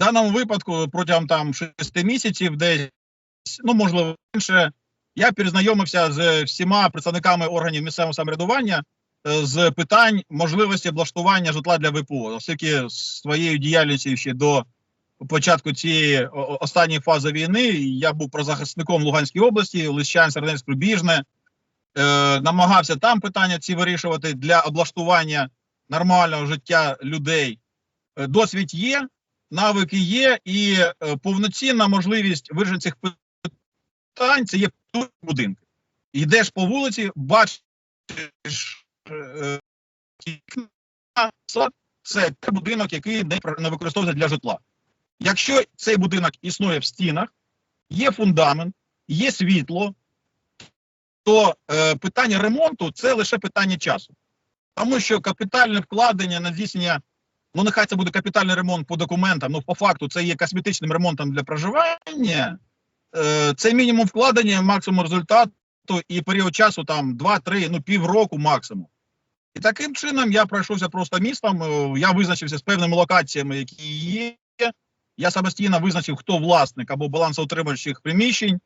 даному випадку протягом там 6 місяців, десь, ну можливо, інше, я перезнайомився з всіма представниками органів місцевого самоврядування е, з питань можливості облаштування житла для ВПО, оскільки своєю діяльністю ще до початку цієї останньої фази війни я був прозахисником Луганської області, Лищан, Серденськ, Рубіжне, е, намагався там питання ці вирішувати для облаштування нормального життя людей. Е, Досвід є, навики є, і е, повноцінна можливість вирішення цих питань це є будинки. Йдеш по вулиці, бачиш е, вікна, це будинок, який не використовується для житла. Якщо цей будинок існує в стінах, є фундамент, є світло, то е, питання ремонту це лише питання часу. Тому що капітальне вкладення на здійснення, ну нехай це буде капітальний ремонт по документам, ну по факту це є косметичним ремонтом для проживання. Е, це мінімум вкладення, максимум результату і період часу там 2-3, ну півроку максимум. І таким чином я пройшовся просто містом. е, Я визначився з певними локаціями, які є. Я самостійно визначив, хто власник або балансоутримуючих приміщень.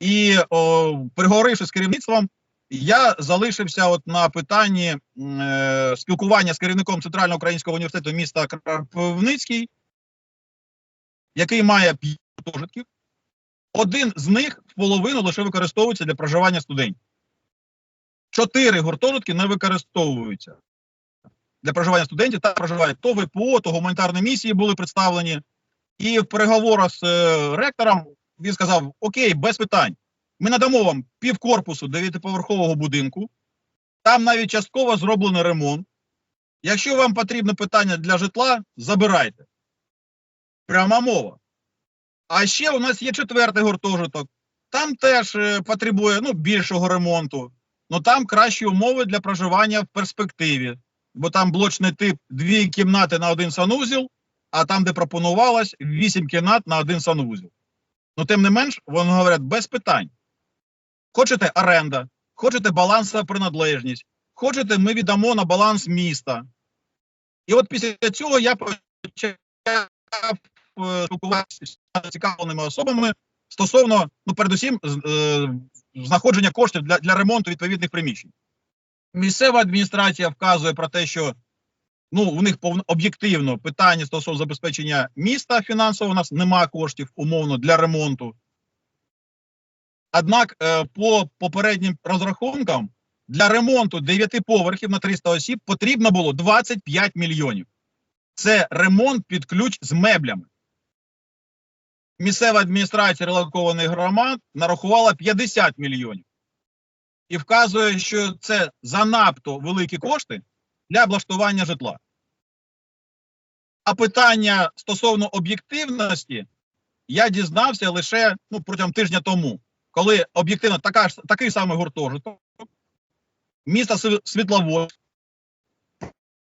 І о, переговоривши з керівництвом, я залишився от на питанні е, спілкування з керівником Центрального українського університету міста Кропивницький, який має п'ять гуртожитків. Один з них в половину лише використовується для проживання студентів. Чотири гуртожитки не використовуються для проживання студентів. Там проживають то ВПО, то гуманітарні місії були представлені. І в переговорах з е, ректором він сказав: Окей, без питань. Ми надамо вам півкорпусу дев'ятиповерхового будинку. Там навіть частково зроблений ремонт. Якщо вам потрібне питання для житла, забирайте. Пряма мова. А ще у нас є четвертий гуртожиток. Там теж е, потребує ну, більшого ремонту. Ну там кращі умови для проживання в перспективі. Бо там блочний тип дві кімнати на один санузел, а там, де пропонувалось, вісім кімнат на один санвузел. Ну, тим не менш, вони говорять без питань. Хочете оренда, хочете балансова приналежність, хочете, ми віддамо на баланс міста. І от після цього я почав е, спілкуватися з цікавленими особами стосовно, ну, передусім, е, знаходження коштів для, для ремонту відповідних приміщень. Місцева адміністрація вказує про те, що ну, у них об'єктивно питання стосовно забезпечення міста фінансово у нас немає коштів умовно для ремонту. Однак, е, по попереднім розрахункам, для ремонту 9 поверхів на 300 осіб потрібно було 25 мільйонів. Це ремонт під ключ з меблями. Місцева адміністрація релокованих громад нарахувала 50 мільйонів. І вказує, що це занадто великі кошти для облаштування житла. А питання стосовно об'єктивності я дізнався лише ну, протягом тижня тому, коли об'єктивно така ж такий самий гуртожиток міста Св- Світловодськ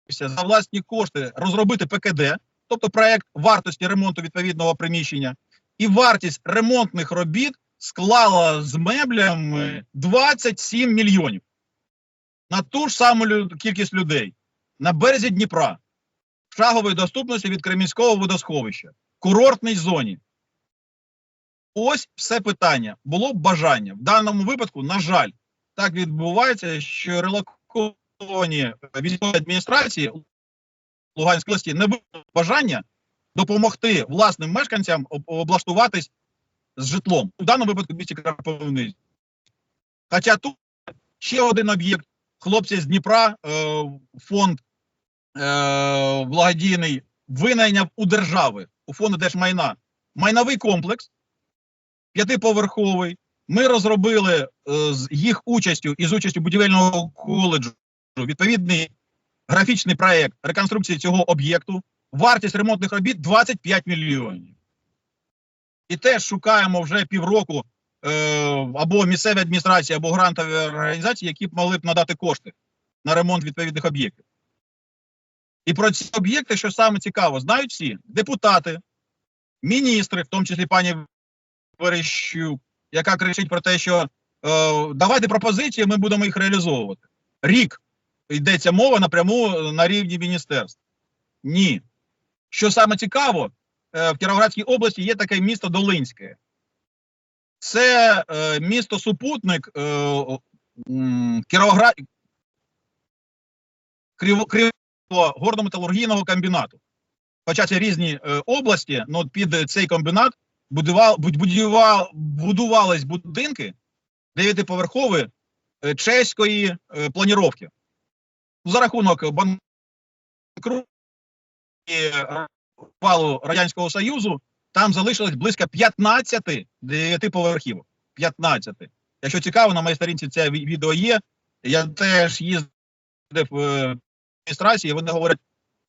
за власні кошти розробити ПКД, тобто проект вартості ремонту відповідного приміщення, і вартість ремонтних робіт склала з меблями 27 мільйонів на ту ж саму кількість людей на березі Дніпра, в шаговій доступності від Кремінського водосховища, курортній зоні. Ось все питання. Було б бажання. В даному випадку, на жаль, так відбувається, що релоковані військові адміністрації Луганської області не виявили бажання допомогти власним мешканцям облаштуватись з житлом. В даному випадку місті Кропивницький. Хоча тут ще один об'єкт. Хлопці з Дніпра, е, фонд е, благодійний винайняв у держави, у фонду держмайна, майновий комплекс п'ятиповерховий. Ми розробили е, з їх участю і з участю будівельного коледжу відповідний графічний проект реконструкції цього об'єкту. Вартість ремонтних робіт 25 мільйонів. І теж шукаємо вже півроку е, або місцеві адміністрації, або грантові організації, які б могли б надати кошти на ремонт відповідних об'єктів. І про ці об'єкти, що саме цікаво, знають всі депутати, міністри, в тому числі пані Верещук, яка кричить про те, що е, давайте пропозиції, ми будемо їх реалізовувати. Рік йдеться мова напряму на рівні міністерств. Ні. Що саме цікаво, е, в Кіровоградській області є таке місто Долинське. Це е, місто супутник е, м, Кіровоград... Криво... Кривого горно-металургійного комбінату. Хоча це різні е, області, от під цей комбінат будував, будував, будувались будинки дев'ятиповерхові е, чеської е, планіровки. За рахунок банкруту Радянського Союзу там залишилось близько 15 дев'ятиповерхівок. 15. Якщо цікаво, на моїй сторінці це відео є. Я теж їздив в адміністрації, вони говорять: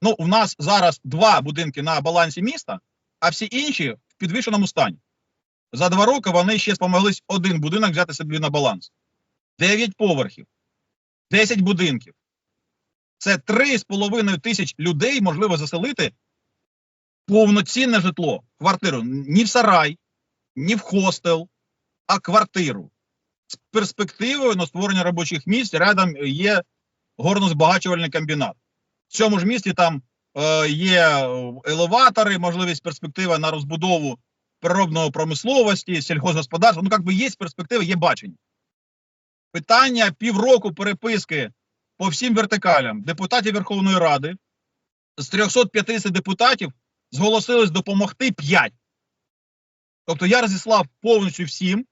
ну, у нас зараз два будинки на балансі міста, а всі інші в стані. За два роки вони ще спомоглись один будинок взяти собі на баланс. 9 поверхів, 10 будинків. Це 3,5 тисяч людей можливо заселити повноцінне житло, квартиру. Ні в сарай, ні в хостел, а квартиру. З перспективою на створення робочих місць рядом є горнозбагачувальний комбінат. В цьому ж місті там є елеватори, можливість перспектива на розбудову переробної промисловості, сільгосподарства. Ну, як би є перспективи, є бачення. Питання півроку переписки по всім вертикалям депутатів Верховної Ради з 350 депутатів зголосились допомогти 5. Тобто я розіслав повністю всім,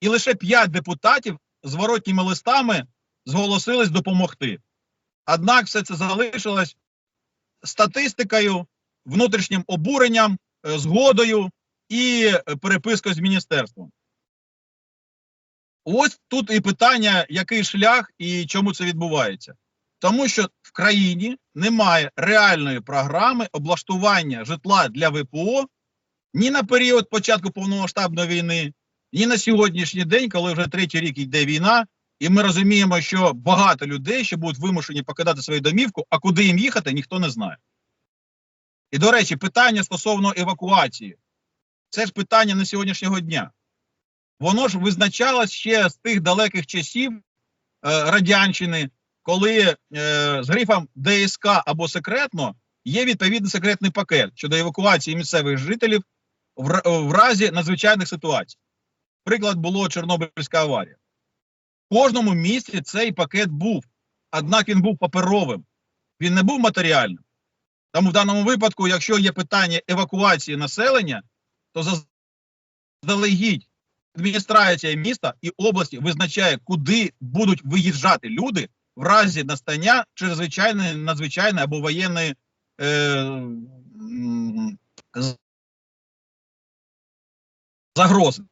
і лише 5 депутатів з воротніми листами зголосились допомогти. Однак все це залишилось статистикою, внутрішнім обуренням, е, згодою і е, перепискою з міністерством. Ось тут і питання, який шлях і чому це відбувається. Тому що в країні немає реальної програми облаштування житла для ВПО ні на період початку повномасштабної війни, ні на сьогоднішній день, коли вже третій рік йде війна, і ми розуміємо, що багато людей ще будуть вимушені покидати свою домівку, а куди їм їхати, ніхто не знає. І, до речі, питання стосовно евакуації це ж питання на сьогоднішнього дня. Воно ж визначалось ще з тих далеких часів е, Радянщини, коли е, з грифом ДСК або секретно є відповідний секретний пакет щодо евакуації місцевих жителів в, в разі надзвичайних ситуацій. Приклад було Чорнобильська аварія. Кожному місті цей пакет був, однак він був паперовим, він не був матеріальним. Тому в даному випадку, якщо є питання евакуації населення, то заздалегідь адміністрація міста і області визначає, куди будуть виїжджати люди в разі настання чрезвичайної, надзвичайної або воєнної е, загрози.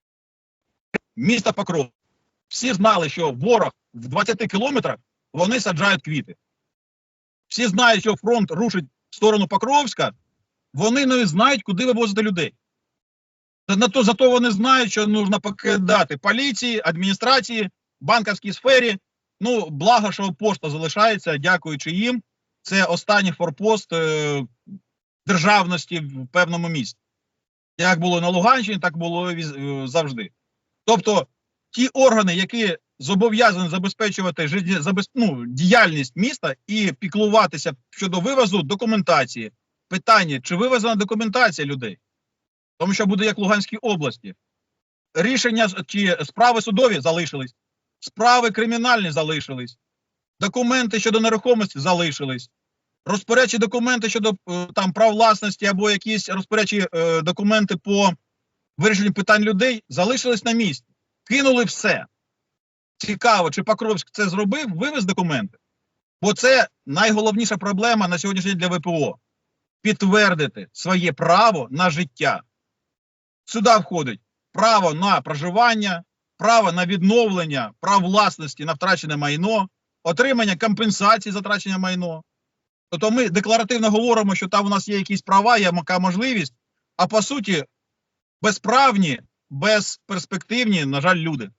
Місто Покров. Всі знали, що ворог в 20 кілометрах вони саджають квіти. Всі знають, що фронт рушить в сторону Покровська, вони не знають, куди вивозити людей. На зато вони знають, що потрібно покидати поліції, адміністрації, банківській сфері. Ну, благо, що пошта залишається, дякуючи їм. Це останній форпост е, державності в певному місці. Як було на Луганщині, так було е, завжди. Тобто, ті органи, які зобов'язані забезпечувати ну, діяльність міста і піклуватися щодо вивозу документації. Питання: чи вивезена документація людей? Тому що буде як в Луганській області. Рішення чи справи судові залишились, справи кримінальні залишились, документи щодо нерухомості залишились. Розпорядчі документи щодо е, там прав власності або якісь розпорядчі е, документи по вирішенню питань людей залишились на місці. Кинули все. Цікаво, чи Покровськ це зробив, вивез документи. Бо це найголовніша проблема на сьогоднішній день для ВПО підтвердити своє право на життя. Сюди входить право на проживання, право на відновлення прав власності на втрачене майно, отримання компенсації за втрачене майно. Тобто ми декларативно говоримо, що там у нас є якісь права, є яка можливість, а по суті, безправні, безперспективні, на жаль, люди.